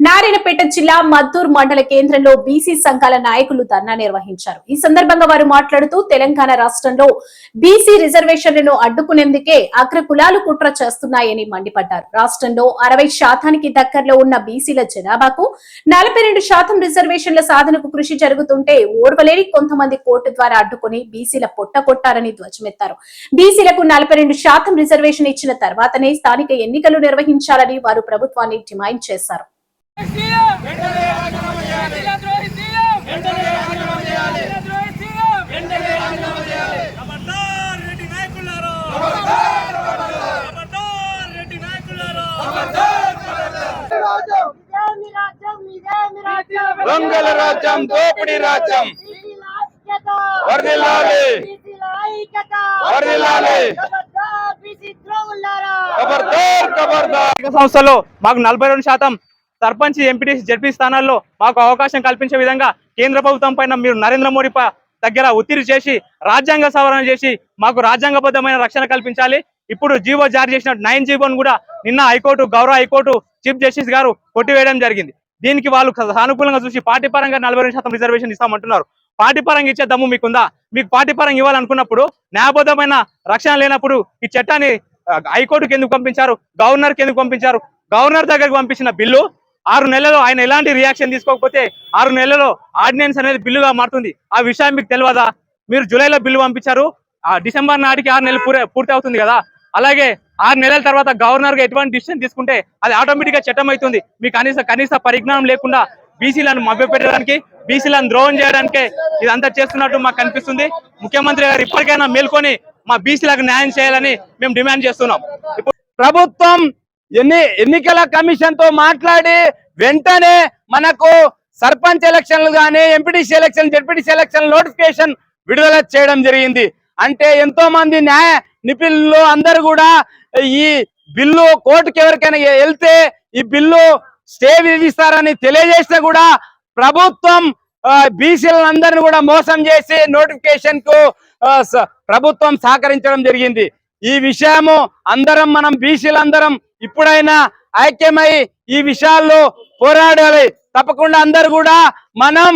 నారాయణపేట జిల్లా మద్దూర్ మండల కేంద్రంలో బీసీ సంఘాల నాయకులు ధర్నా నిర్వహించారు. ఈ సందర్భంగా వారు మాట్లాడుతూ తెలంగాణ రాష్ట్రంలో బీసీ రిజర్వేషన్లను అడ్డుకునేందుకే అగ్ర కులాలు కుట్ర చేస్తున్నాయని మండిపడ్డారు. రాష్ట్రంలో అరవై శాతానికి దగ్గరలో ఉన్న బీసీల జనాభాకు నలభై రెండు శాతం రిజర్వేషన్ల సాధనకు కృషి జరుగుతుంటే ఓర్వలేని కొంతమంది కోర్టు ద్వారా అడ్డుకుని బీసీల పొట్ట కొట్టారని ధ్వజమెత్తారు. బీసీలకు నలభై రెండు శాతం రిజర్వేషన్ ఇచ్చిన తర్వాతనే స్థానిక ఎన్నికలు నిర్వహించాలని వారు ప్రభుత్వాన్ని డిమాండ్ చేశారు. సీఎం దొంగల రాజ్యం దోపిడి రాజ్యం వర్ధిల్లాలి. వర్ధిల్లాలి. ఖబర్దార్ మాకు నలభై రెండు శాతం సర్పంచ్ ఎంపీటీసీ జడ్పీ స్థానాల్లో మాకు అవకాశం కల్పించే విధంగా కేంద్ర ప్రభుత్వం పైన మీరు నరేంద్ర మోడీ దగ్గర ఒత్తిడి చేసి రాజ్యాంగ సవరణ చేసి మాకు రాజ్యాంగబద్ధమైన రక్షణ కల్పించాలి. ఇప్పుడు జీవో జారీ చేసిన నైన్ జీవోను కూడా నిన్న హైకోర్టు గౌరవ హైకోర్టు చీఫ్ జస్టిస్ గారు కొట్టివేయడం జరిగింది. దీనికి వాళ్ళు సానుకూలంగా చూసి పార్టీ పరంగా నలభై రెండు శాతం రిజర్వేషన్ ఇస్తామంటున్నారు. పార్టీ పరంగా ఇచ్చే దమ్ము మీకుందా? మీకు పార్టీ పరంగా ఇవ్వాలనుకున్నప్పుడు న్యాయబద్ధమైన రక్షణ లేనప్పుడు ఈ చట్టాన్ని హైకోర్టుకి ఎందుకు పంపించారు? గవర్నర్కి ఎందుకు పంపించారు? గవర్నర్ దగ్గరకు పంపించిన బిల్లు ఆరు నెలల్లో ఆయన ఎలాంటి రియాక్షన్ తీసుకోకపోతే ఆరు నెలలో ఆర్డినెన్స్ అనేది బిల్లుగా మారుతుంది. ఆ విషయం మీకు తెలియదా? మీరు జూలైలో బిల్లు పంపించారు. ఆ డిసెంబర్ నాటికి ఆరు నెలలు పూరే పూర్తి అవుతుంది కదా? అలాగే ఆరు నెలల తర్వాత గవర్నర్గా ఎటువంటి డిసిషన్ తీసుకుంటే అది ఆటోమేటిక్గా చట్టం అవుతుంది మీ కనీస కనీస పరిజ్ఞానం లేకుండా బీసీలను మభ్యపెట్టడానికి బీసీలను ద్రోహం చేయడానికే ఇదంతా చేస్తున్నట్టు మాకు కనిపిస్తుంది. ముఖ్యమంత్రి గారు ఇప్పటికైనా మేల్కొని మా బీసీలకు న్యాయం చేయాలని మేము డిమాండ్ చేస్తున్నాం. ఇప్పుడు ప్రభుత్వం ఎన్ని ఎన్నికల కమిషన్తో మాట్లాడి వెంటనే మనకు సర్పంచ్ ఎలక్షన్లు కానీ MPTC election ZPTC election notification విడుదల చేయడం జరిగింది. అంటే ఎంతో మంది న్యాయ నిపుణులు అందరూ కూడా ఈ బిల్లు కోర్టుకి ఎవరికైనా వెళ్తే ఈ బిల్లు స్టే విధిస్తారని తెలియజేసినా కూడా ప్రభుత్వం బీసీలందరిని కూడా మోసం చేసి నోటిఫికేషన్కు ప్రభుత్వం సహకరించడం జరిగింది. ఈ విషయము అందరం మనం బీసీలందరం ఇప్పుడైనా ఐక్యమై ఈ విషయాల్లో పోరాడాలి. తప్పకుండా అందరు కూడా మనం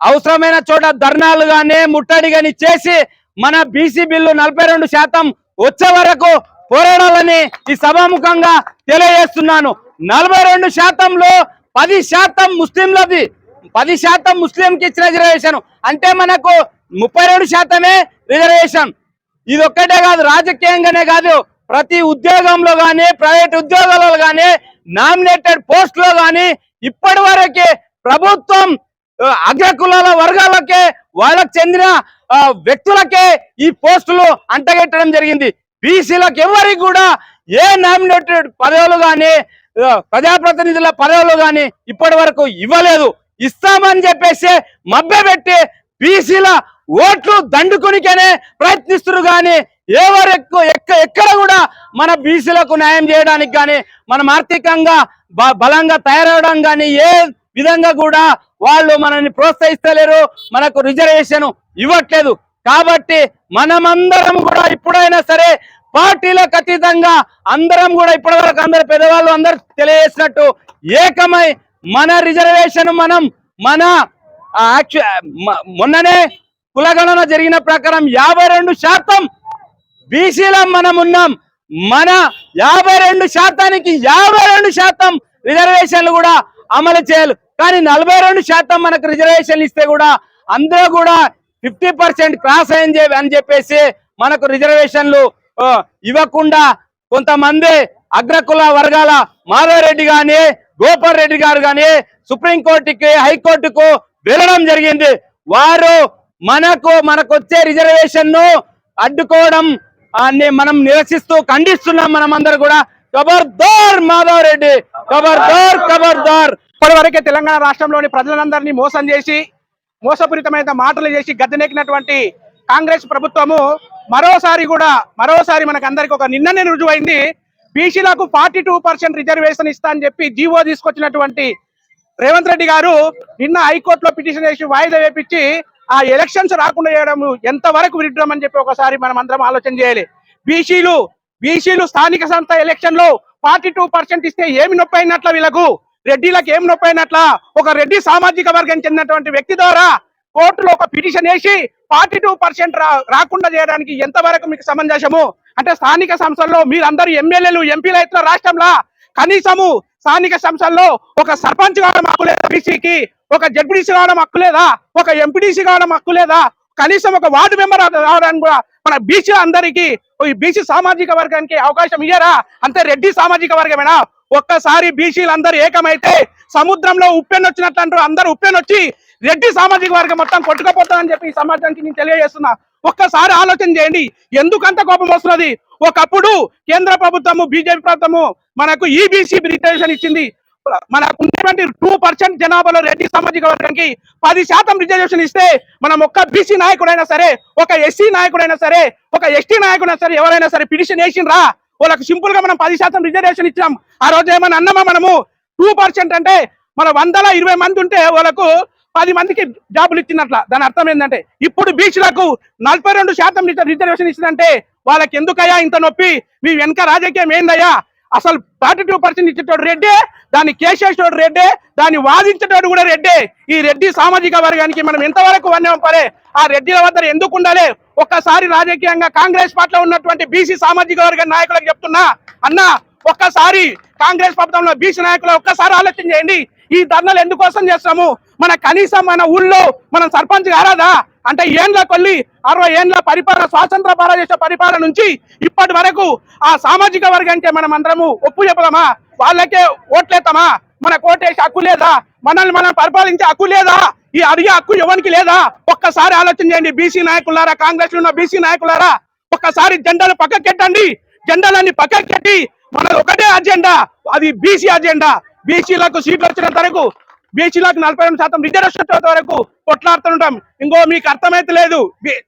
అవసరమైన చోట ధర్నాలు గాని ముట్టడి గాని చేసి మన బీసీ బిల్లు నలభై రెండు శాతం వచ్చే వరకు పోరాడాలని ఈ సభాముఖంగా తెలియజేస్తున్నాను. నలభై రెండు శాతంలో పది శాతం ముస్లింలది పది శాతం ముస్లింకి ఇచ్చిన రిజర్వేషన్ అంటే మనకు ముప్పై రెండు శాతమే రిజర్వేషన్ ఇది ఒక్కటే కాదు రాజకీయంగానే కాదు. ప్రతి ఉద్యోగంలో కానీ ప్రైవేట్ ఉద్యోగాలలో కానీ నామినేటెడ్ పోస్టులో కానీ ఇప్పటి వరకే ప్రభుత్వం అగ్రకులాల వర్గాలకే వాళ్ళకు చెందిన వ్యక్తులకే ఈ పోస్టులు అంటగెట్టడం జరిగింది. బీసీలకు ఎవరికి కూడా ఏ నామినేటెడ్ పదవులు కానీ ప్రజాప్రతినిధుల పదవులు కానీ ఇప్పటి వరకు ఇవ్వలేదు. ఇస్తామని చెప్పేసి మభ్యపెట్టి బీసీల ఓట్లు దండుకునికనే ప్రయత్నిస్తున్నారు కానీ ఎవరు ఎక్కువ ఎక్క ఎక్కడ కూడా మన బీసీలకు న్యాయం చేయడానికి కానీ మనం ఆర్థికంగా బ- బలంగా తయారవడం కానీ ఏ విధంగా కూడా వాళ్ళు మనల్ని ప్రోత్సహిస్తలేరు మనకు రిజర్వేషన్ ఇవ్వట్లేదు. కాబట్టి మనమందరం కూడా ఇప్పుడైనా సరే పార్టీలకు అతీతంగా అందరం కూడా ఇప్పటివరకు అందరు పెద్దవాళ్ళు అందరు తెలియజేసినట్టు ఏకమై మన రిజర్వేషన్ మనం మన ఆ, మొన్ననే కులగణన జరిగిన ప్రకారం యాభై రెండు శాతం బీసీలో మనం ఉన్నాం మన యాభై రెండు శాతానికి యాభై రెండు శాతం రిజర్వేషన్లు కూడా అమలు చేయాలి. కానీ నలభై రెండు శాతం మనకు రిజర్వేషన్లు ఇస్తే కూడా అందరూ కూడా ఫిఫ్టీ పర్సెంట్ క్రాస్ అయింది అని చెప్పేసి మనకు రిజర్వేషన్లు ఇవ్వకుండా కొంతమంది అగ్రకుల వర్గాల మాధవరెడ్డి గాని గోపాల్ రెడ్డి గారు గాని సుప్రీంకోర్టుకి హైకోర్టుకు వెళ్ళడం జరిగింది. వారు మనకు మనకు వచ్చే రిజర్వేషన్ను అడ్డుకోవడం మనం నిరసిస్తూ ఖండిస్తున్నాం మనం అందరు కూడా ఖబర్దార్ మాధవ్ రెడ్డి. ఖబర్దార్ ఖబర్దార్ ఇప్పటివరకే తెలంగాణ రాష్ట్రంలోని ప్రజలందరినీ మోసం చేసి మోసపూరితమైన మాటలు చేసి గద్దెనెక్కినటువంటి కాంగ్రెస్ ప్రభుత్వము మరోసారి కూడా మరోసారి మనకందరికి ఒక నిన్ననే రుజువైంది. బీసీలకు ఫార్టీ టూ పర్సెంట్ రిజర్వేషన్ ఇస్తా అని చెప్పి జీవో తీసుకొచ్చినటువంటి రేవంత్ రెడ్డి గారు నిన్న హైకోర్టులో పిటిషన్ చేసి వాయిదా వేపించి ఆ ఎలక్షన్స్ రాకుండా చేయడం ఎంతవరకు విరుద్ధం అని చెప్పి ఒకసారి మనం అందరం ఆలోచన చేయాలి. బీసీలు బీసీలు స్థానిక సంస్థ ఎలక్షన్లో ఫార్టీ టూ పర్సెంట్ ఇస్తే ఏమి నొప్పి అయినట్ల వీళ్ళకు? రెడ్డిలకు ఏమి నొప్పి అయినట్ల? ఒక రెడ్డి సామాజిక వర్గం చెందినటువంటి వ్యక్తి ద్వారా కోర్టులో ఒక పిటిషన్ వేసి ఫార్టీ టూ పర్సెంట్ రాకుండా చేయడానికి ఎంతవరకు మీకు సమంజసము? అంటే స్థానిక సంస్థల్లో మీరందరూ ఎమ్మెల్యేలు ఎంపీలు అవుతున్న రాష్ట్రంలో కనీసము స్థానిక సంస్థల్లో ఒక సర్పంచ్ కావడం హక్కు లేదా బీసీకి ఒక జడ్పీటీసీ కావడం హక్కు లేదా ఒక ఎంపీటీసీ కావడం హక్కు లేదా కనీసం ఒక వార్డు మెంబర్ రావడానికి కూడా మన బీసీ అందరికీ ఈ బీసీ సామాజిక వర్గానికి అవకాశం ఇయ్యరా? అంతే రెడ్డి సామాజిక వర్గమేనా? ఒక్కసారి బీసీలందరూ ఏకమైతే సముద్రంలో ఉప్పెనొచ్చినట్లు అంటారు. అందరూ ఉప్పెనొచ్చి రెడ్డి సామాజిక వర్గం మొత్తం కొట్టుకపోతుందని చెప్పి ఈ సమాజానికి నేను తెలియజేస్తున్నా. ఒక్కసారి ఆలోచన చేయండి. ఎందుకంత కోపం వస్తున్నది? ఒకప్పుడు కేంద్ర ప్రభుత్వము బీజేపీ ప్రభుత్వము మనకు ఈబీసీ రిజర్వేషన్ ఇచ్చింది. మనకు ఉన్నటువంటి టూ పర్సెంట్ జనాభాలో రెడ్డి సామాజిక వర్గానికి పది శాతం రిజర్వేషన్ ఇస్తే మనం ఒక్క బీసీ నాయకుడైనా సరే ఒక ఎస్సీ నాయకుడైనా సరే ఒక ఎస్టీ నాయకుడైనా సరే ఎవరైనా సరే పిటిషన్ వేసిండ్రా? వాళ్ళకి సింపుల్గా మనం పది శాతం రిజర్వేషన్ ఇచ్చాం. ఆ రోజు ఏమైనా అన్నమా మనము? టూ పర్సెంట్ అంటే మన వందల ఇరవై మంది ఉంటే వాళ్ళకు పది మందికి జాబులు ఇచ్చినట్ల. దాని అర్థం ఏంటంటే ఇప్పుడు బీచ్లకు నలభై రెండు శాతం రిజర్వేషన్ ఇచ్చిందంటే వాళ్ళకి ఎందుకయ్యా ఇంత నొప్పి? మీ వెనక రాజకీయం ఏందయ్యా? అసలు థర్టీ టూ పర్సెంట్ ఇచ్చేటోడు రెడ్డే దాన్ని కేసేటోడు రెడ్డే దాన్ని వాదించేటోడు కూడా రెడ్డే. ఈ రెడ్డి సామాజిక వర్గానికి మనం ఎంతవరకు వన్యం ఆ రెడ్డిల వద్ద ఎందుకు ఉండాలి? ఒక్కసారి రాజకీయంగా కాంగ్రెస్ పార్టీలో ఉన్నటువంటి బీసీ సామాజిక వర్గ నాయకులకు చెప్తున్నా. అన్న ఒక్కసారి కాంగ్రెస్ ప్రభుత్వంలో బీసీ నాయకులు ఒక్కసారి ఆలోచన చేయండి. ఈ ధర్నాలు ఎందుకోసం చేస్తాము? మన కనీసం మన ఊళ్ళో మనం సర్పంచ్ కారాదా? అంటే ఏండ్ల కొల్లి అరవై ఏండ్ల పరిపాలన స్వాతంత్ర భారతదేశ పరిపాలన నుంచి ఇప్పటి వరకు ఆ సామాజిక వర్గానికి మనం అందరము ఒప్పు చెప్పదామా వాళ్ళకే ఓట్లేతామా మన కోటేసి హక్కు లేదా? మనల్ని మనం పరిపాలించే హక్కు లేదా? ఈ అడిగే హక్కు ఎవరికి లేదా? ఒక్కసారి ఆలోచన చేయండి బీసీ నాయకులారా కాంగ్రెస్లో ఉన్న బీసీ నాయకులారా. ఒక్కసారి జెండాలు పక్కకెట్టండి. జెండాలన్నీ పక్కకెట్టి మనది ఒకటే అజెండా అది బీసీ అజెండా. బీసీలకు సీట్లు వచ్చినంత వరకు బీసీలకు నలభై రెండు శాతం రిజర్వేషన్ వచ్చేంత వరకు కొట్లాడుతుంటాం ఇంకో మీకు అర్థమైతే లేదు.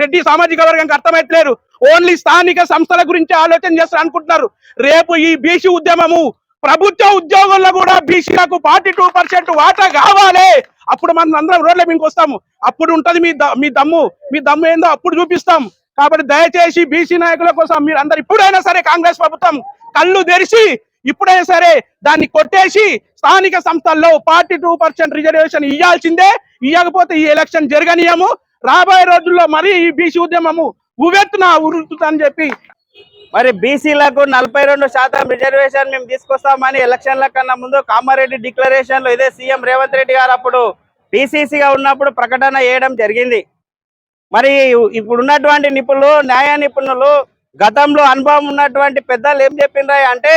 రెడ్డి సామాజిక వర్గానికి అర్థమైతలేరు ఓన్లీ స్థానిక సంస్థల గురించి ఆలోచన చేస్తారు అనుకుంటున్నారు. రేపు ఈ బీసీ ఉద్యమము ప్రభుత్వ ఉద్యోగుల్లో కూడా బీసీలకు ఫార్టీ టూ పర్సెంట్ వాటా కావాలి. అప్పుడు మనం అందరం రోడ్ల మేము వస్తాము అప్పుడు ఉంటది మీ మీ దమ్ము. మీ దమ్ము ఏందో అప్పుడు చూపిస్తాం. కాబట్టి దయచేసి బీసీ నాయకుల కోసం మీరు అందరు ఇప్పుడైనా సరే కాంగ్రెస్ ప్రభుత్వం కళ్ళు తెరిచి ఇప్పుడైనా సరే దాన్ని కొట్టేసి స్థానిక సంస్థల్లో ఫార్టీ టూ పర్సెంట్ రిజర్వేషన్ ఇవ్వాల్సిందే ఇవ్వకపోతే ఈ ఎలక్షన్ జరగనీయము. రాబోయే రోజుల్లో మరి ఈ బీసీ ఉద్యమము ఉవెత్తున ఉరుతుందని చెప్పి మరి బీసీలకు నలభై రెండు శాతం రిజర్వేషన్ మేము తీసుకొస్తామని ఎలక్షన్ల కన్నా ముందు కామారెడ్డి డిక్లరేషన్లో ఇదే సీఎం రేవంత్ రెడ్డి గారు అప్పుడు పిసిసిగా ఉన్నప్పుడు ప్రకటన చేయడం జరిగింది. మరి ఇప్పుడున్నటువంటి నిపుణులు న్యాయ నిపుణులు గతంలో అనుభవం ఉన్నటువంటి పెద్దలు ఏం చెప్పిండ్రా అంటే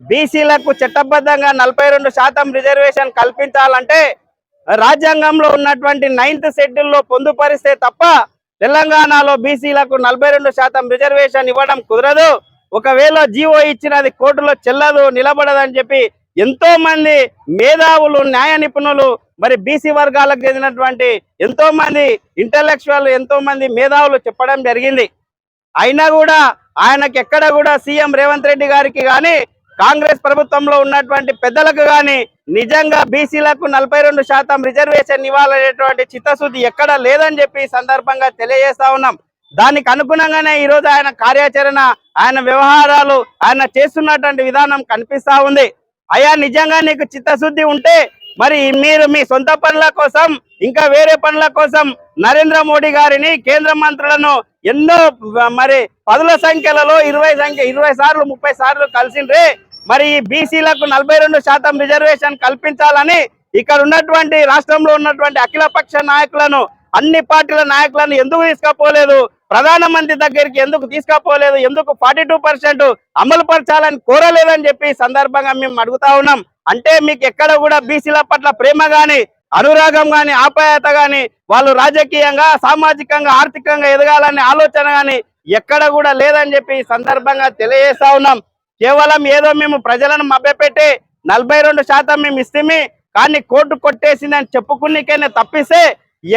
బీసీలకు చట్టబద్ధంగా నలభై రెండు శాతం రిజర్వేషన్ కల్పించాలంటే రాజ్యాంగంలో ఉన్నటువంటి నైన్త్ షెడ్యూల్లో పొందుపరిస్తే తప్ప తెలంగాణలో బీసీలకు నలభై రెండు శాతం రిజర్వేషన్ ఇవ్వడం కుదరదు. ఒకవేళ జీవో ఇచ్చినది కోర్టులో చెల్లదు నిలబడదని చెప్పి ఎంతో మంది మేధావులు న్యాయ నిపుణులు మరి బీసీ వర్గాలకు చెందినటువంటి ఎంతో మంది ఇంటలెక్చువల్ ఎంతో మంది మేధావులు చెప్పడం జరిగింది. అయినా కూడా ఆయనకి ఎక్కడ కూడా సీఎం రేవంత్ రెడ్డి గారికి కానీ కాంగ్రెస్ ప్రభుత్వంలో ఉన్నటువంటి పెద్దలకు కానీ నిజంగా బీసీలకు నలభై రెండు శాతం రిజర్వేషన్ ఇవ్వాలనేటువంటి చిత్తశుద్ధి ఎక్కడ లేదని చెప్పి సందర్భంగా తెలియజేస్తా ఉన్నాం. దానికి అనుగుణంగానే ఈ రోజు ఆయన కార్యాచరణ ఆయన వ్యవహారాలు ఆయన చేస్తున్నటువంటి విధానం కనిపిస్తా ఉంది. అయ్యా నిజంగా నీకు చిత్తశుద్ధి ఉంటే మరి మీరు మీ సొంత పనుల కోసం ఇంకా వేరే పనుల కోసం నరేంద్ర మోడీ గారిని కేంద్ర మంత్రులను ఎన్నో మరి పదుల సంఖ్యలలో ఇరవై సంఖ్య ఇరవై సార్లు ముప్పై సార్లు కలిసిండ్రే మరి ఈ బీసీలకు నలభై రెండు శాతం రిజర్వేషన్ కల్పించాలని ఇక్కడ ఉన్నటువంటి రాష్ట్రంలో ఉన్నటువంటి అఖిలపక్ష నాయకులను అన్ని పార్టీల నాయకులను ఎందుకు తీసుకపోలేదు? ప్రధానమంత్రి దగ్గరికి ఎందుకు తీసుకపోలేదు? ఎందుకు ఫార్టీ టూ పర్సెంట్ అమలు పరచాలని కోరలేదని చెప్పి సందర్భంగా మేము అడుగుతా ఉన్నాం. అంటే మీకు ఎక్కడ కూడా బీసీల పట్ల ప్రేమ గాని అనురాగం గాని ఆప్యాయత గాని వాళ్ళు రాజకీయంగా సామాజికంగా ఆర్థికంగా ఎదగాలనే ఆలోచన గాని ఎక్కడ కూడా లేదని చెప్పి సందర్భంగా తెలియజేస్తా ఉన్నాం. కేవలం ఏదో మేము ప్రజలను మభ్యపెట్టి నలభై రెండు శాతం మేము ఇస్తేమి కానీ కోర్టు కొట్టేసిందని చెప్పుకునికైనా తప్పిస్తే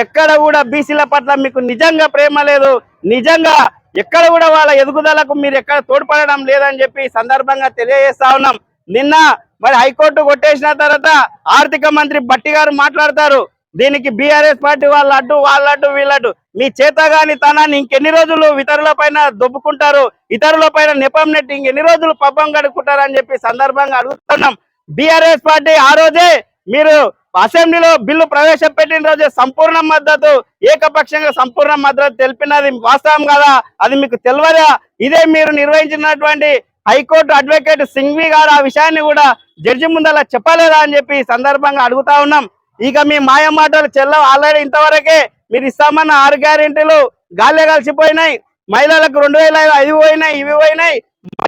ఎక్కడ కూడా బీసీల పట్ల మీకు నిజంగా ప్రేమ లేదు. నిజంగా ఎక్కడ కూడా వాళ్ళ ఎదుగుదలకు మీరు ఎక్కడ తోడ్పడడం లేదని చెప్పి సందర్భంగా తెలియజేస్తా ఉన్నాం. నిన్న మరి హైకోర్టు కొట్టేసిన తర్వాత ఆర్థిక మంత్రి బట్టి గారు మాట్లాడతారు. దీనికి బీఆర్ఎస్ పార్టీ వాళ్ళ అడ్డు వాళ్ళ అడ్డు వీళ్ళడ్డు మీ చేతగాని తనాన్ని ఇంకెన్ని రోజులు ఇతరుల పైన దొబ్బుకుంటారు? ఇతరుల పైన నెపం నెట్టి ఇంకెన్ని రోజులు పబ్బం గడుపుకుంటారు అని చెప్పి సందర్భంగా అడుగుతున్నాం. బీఆర్ఎస్ పార్టీ ఆ రోజే మీరు అసెంబ్లీలో బిల్లు ప్రవేశపెట్టిన రోజే సంపూర్ణ మద్దతు ఏకపక్షంగా సంపూర్ణ మద్దతు తెలిపినది వాస్తవం కదా? అది మీకు తెలియదా? ఇదే మీరు నిర్వహించినటువంటి హైకోర్టు అడ్వకేట్ సింఘ్వి గారు ఆ విషయాన్ని కూడా జడ్జి ముందలా చెప్పలేదా అని చెప్పి సందర్భంగా అడుగుతా ఉన్నాం. ఇక మీ మాయ మాటలు చెల్ల ఆల్రెడీ ఇంతవరకే. మీరు ఇస్తామన్న ఆరు గ్యారెంటీలు గాలే కలిసిపోయినాయి. మహిళలకు రెండు వేల ఐదు పోయినాయి ఇవి పోయినాయి.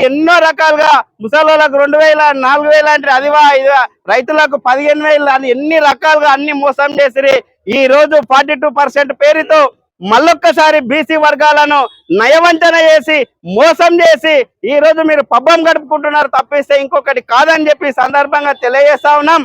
ఎన్నో రకాలుగా ముసలోళ్ళకు రెండు వేల నాలుగు వేల అంటే అదివా ఇది రైతులకు పదిహేను వేలు అని ఎన్ని రకాలుగా అన్ని మోసం చేసిరి. ఈ రోజు ఫార్టీ టూ పర్సెంట్ పేరుతో మళ్ళొక్కసారి బీసీ వర్గాలను నయవంచన చేసి మోసం చేసి ఈ రోజు మీరు పబ్బం గడుపుకుంటున్నారు తప్పిస్తే ఇంకొకటి కాదని చెప్పి సందర్భంగా తెలియజేస్తా ఉన్నాం.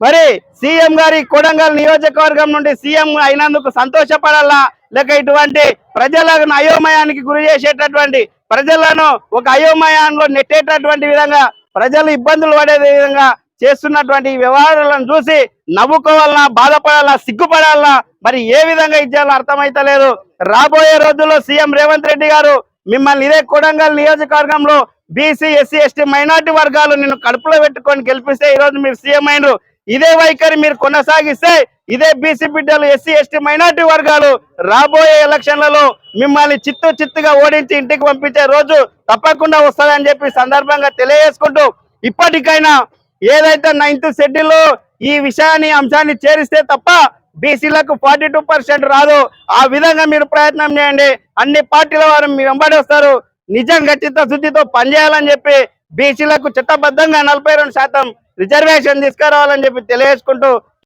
మరి సీఎం గారి కొడంగల్ నియోజకవర్గం నుండి సీఎం అయినందుకు సంతోషపడాలా? లేక ఇటువంటి ప్రజలను అయోమయానికి గురి చేసేటటువంటి ప్రజలను ఒక అయోమయంలో నెట్టేటటువంటి విధంగా ప్రజలు ఇబ్బందులు పడే విధంగా చేస్తున్నటువంటి వ్యవహారాలను చూసి నవ్వుకోవాలన్నా బాధపడాలా సిగ్గుపడాలన్నా మరి ఏ విధంగా ఇచ్చేయాలో అర్థమైతలేదు. రాబోయే రోజుల్లో సీఎం రేవంత్ రెడ్డి గారు మిమ్మల్ని ఇదే కొడంగల్ నియోజకవర్గంలో బీసీ ఎస్సీ ఎస్టీ మైనార్టీ వర్గాలు నిన్ను కడుపులో పెట్టుకొని గెలిపిస్తే ఈ రోజు మీరు సీఎం అయినరు. ఇదే వైఖరి మీరు కొనసాగిస్తే ఇదే బీసీ బిడ్డలు ఎస్సీ ఎస్టీ మైనార్టీ వర్గాలు రాబోయే ఎలక్షన్లలో మిమ్మల్ని చిత్తు చిత్తుగా ఓడించి ఇంటికి పంపించే రోజు తప్పకుండా వస్తుందని చెప్పి సందర్భంగా తెలియజేసుకుంటూ ఇప్పటికైనా ఏదైతే నైన్త్ షెడ్యూల్ ఈ విషయాన్ని అంశాన్ని చేరిస్తే తప్ప బీసీలకు ఫార్టీ టూ పర్సెంట్ రాదు. ఆ విధంగా మీరు ప్రయత్నం చేయండి. అన్ని పార్టీల వారు మీ వెంబడి వస్తారు. నిజం గచ్చిత శుద్ధితో పనిచేయాలని చెప్పి బీసీలకు చట్టబద్ధంగా నలభై రెండు శాతం రిజర్వేషన్ తీసుకురావాలని చెప్పి తెలియజేసుకుంటూ